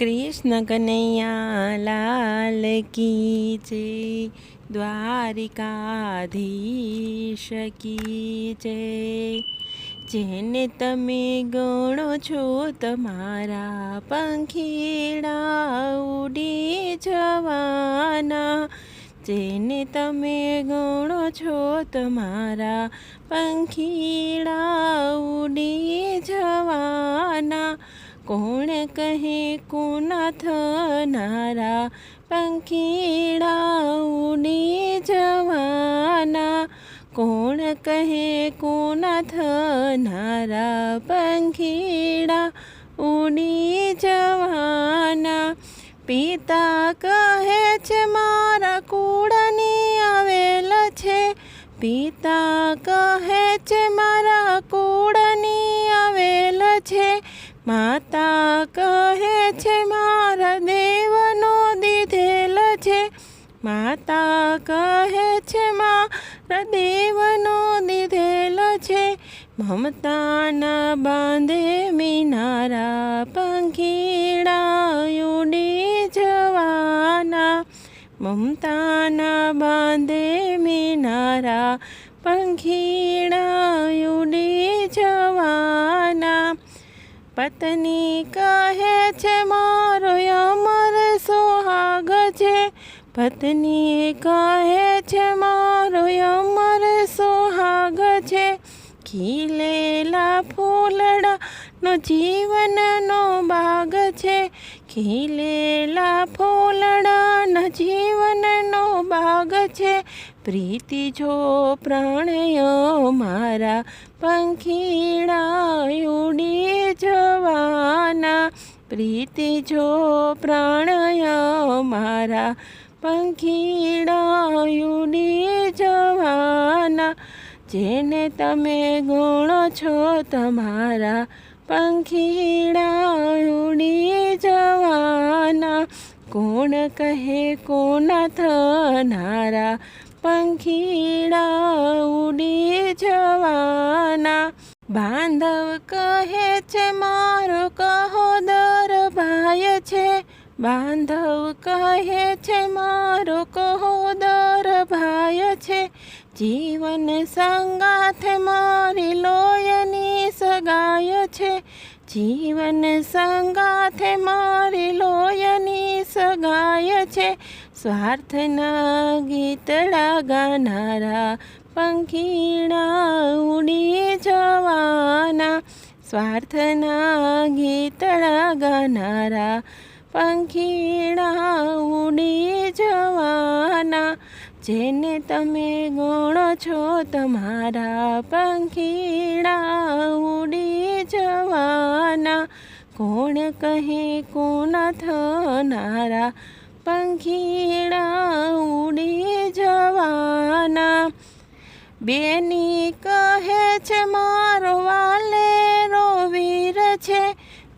કૃષ્ણ કનૈયા લાલ કી જય, દ્વારિકાધીશ કી જય. જેને તમે ગણો છો તમારા પંખીડા ઉડી જવાના. જેને તમે ગણો છો તમારા પંખીડા ઉડી જવાના. કોણ કહે કોના થનારા પંખીડા ઉડી જવાના. કોણ કહે કોના થનારા પંખીડા ઉડી જવાના. પિતા કહે છે, મારા કુળની આવેલ છે. પિતા કહે છે, મારા કુળની આવેલ છે. માતા માતા કહે છે, મારા દેવનો દીધેલો છે, મમતાના બાંધે મિનારા પંખીડા ઉડી જવાના મમતાના બાંધે મિનારા પંખીડા ઉડી જવાના પત્ની કહે છે, મારો અમર સુહાગ છે પત્ની કહે છે, મારો અમર સુહાગ છે. ખીલેલા ફૂલડાનો જીવનનો ભાગ છે. ખીલેલા ફૂલડાનો જીવનનો ભાગ છે. પ્રીતિ જો પ્રણય મારા પંખીડા ઉડી જવાના. પ્રીતિ જો પ્રણય મારા પંખીડા ઉડી જવાના, જેને તમે ગુણો છો તમારા પંખીડા ઉડી જવાના. કોણ કહે કોના થનારા પંખીડા ઉડી જવાના? બાંધવ કહે છે, મારો કહોદર ભાઈ છે. બાંધવ કહે છે, મારો કહોદર ભાય છે. જીવન સંગાથ મારી લોયની સગાય છે. જીવન સંગાથે મારી લોયની સગાય છે. સ્વાર્થના ગીતડા ગાનારા પંખીણા ઉડી જવાના. સ્વાર્થના ગીતડા ગાનારા પંખીણા ઉડી જવાના, જેને તમે ગણો છો તમારા પંખીડા ઉડી જવાના. કોણ કહે કોના થનારા પંખીડા ઉડી જવાના? બેની કહે છે, મારો છે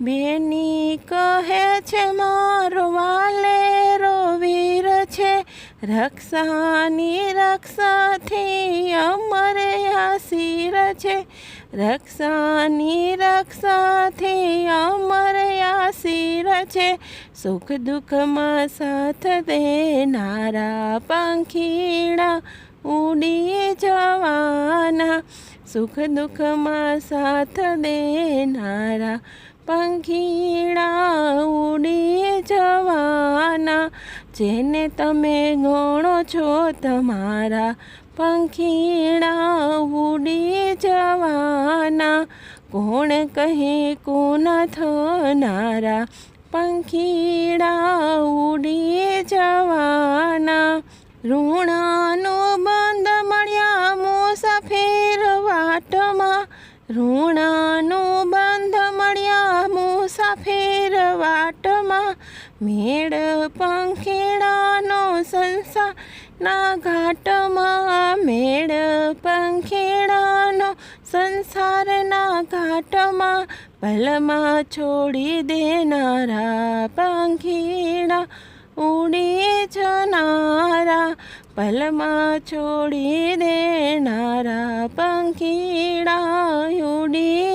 બેની કહે છે, મારો વાલેરો વીર છે. રક્ષાની રક્ષાથી અમરે આશીર છે. રક્ષાની રક્ષાથી અમરે આશીર છે. સુખ દુઃખમાં સાથ દેનારા પંખીડા ઉડી જવાના. સુખ દુઃખમાં સાથ દેનારા પંખીડા ઉડી જવાના, જેને તમે ગણો છો તમારા પંખીડા ઉડી જવાના, કોણ કહે કોના થનારા, પંખીડા ઉડી જવાના. ઋણાનો બંધ મળ્યા મુસાફેર વાટમાં ઋણાનો મેળ પંખીડાનો સંસાર ના ઘાટમાં મેળ પંખીડાનો સંસારના ઘાટમાં પલમાં છોડી દેનારા પંખીડા ઉડી જનારા, પલમાં છોડી દેનારા પંખીડા ઉડી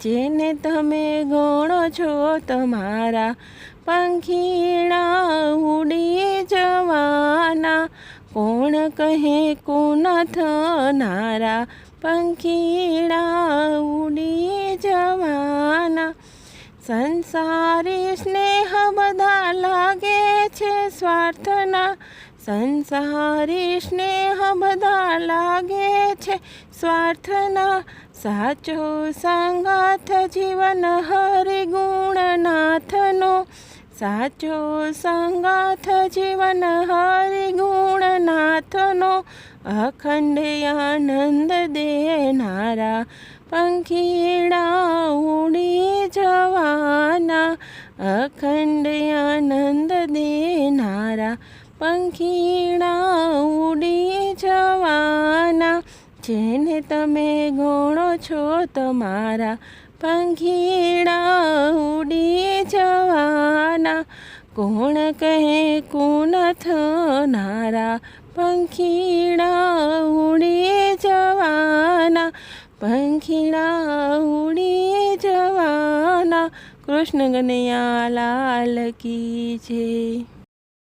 જેને તમે ગણો છો તમારા પંખીડા ઉડી જવાના. કોણ કહે કોણ થનારા પંખીડા ઉડી જવાના. સંસારી સ્નેહ બધા લાગે છે સ્વાર્થના. સંસારી સ્નેહ બધા લાગે છે સ્વાર્થના. સાચો સંગાથ જીવન હરિગુણનાથનો સાચો સંગાથ જીવન હરિગુણનાથનો અખંડ આનંદ દેનારા પંખીડા ઉડી જવાના. અખંડ આનંદ દેનારા પંખીડા ઉડી જવાના. જેને તમે ગણો છો તમારા પંખીડા ઉડી જવાના. કોણ કહે કુન થનારા? પંખીડા ઉડી જવાના. પંખીડા ઉડી જવાના. કૃષ્ણ ગનૈયા લાલ કી જય.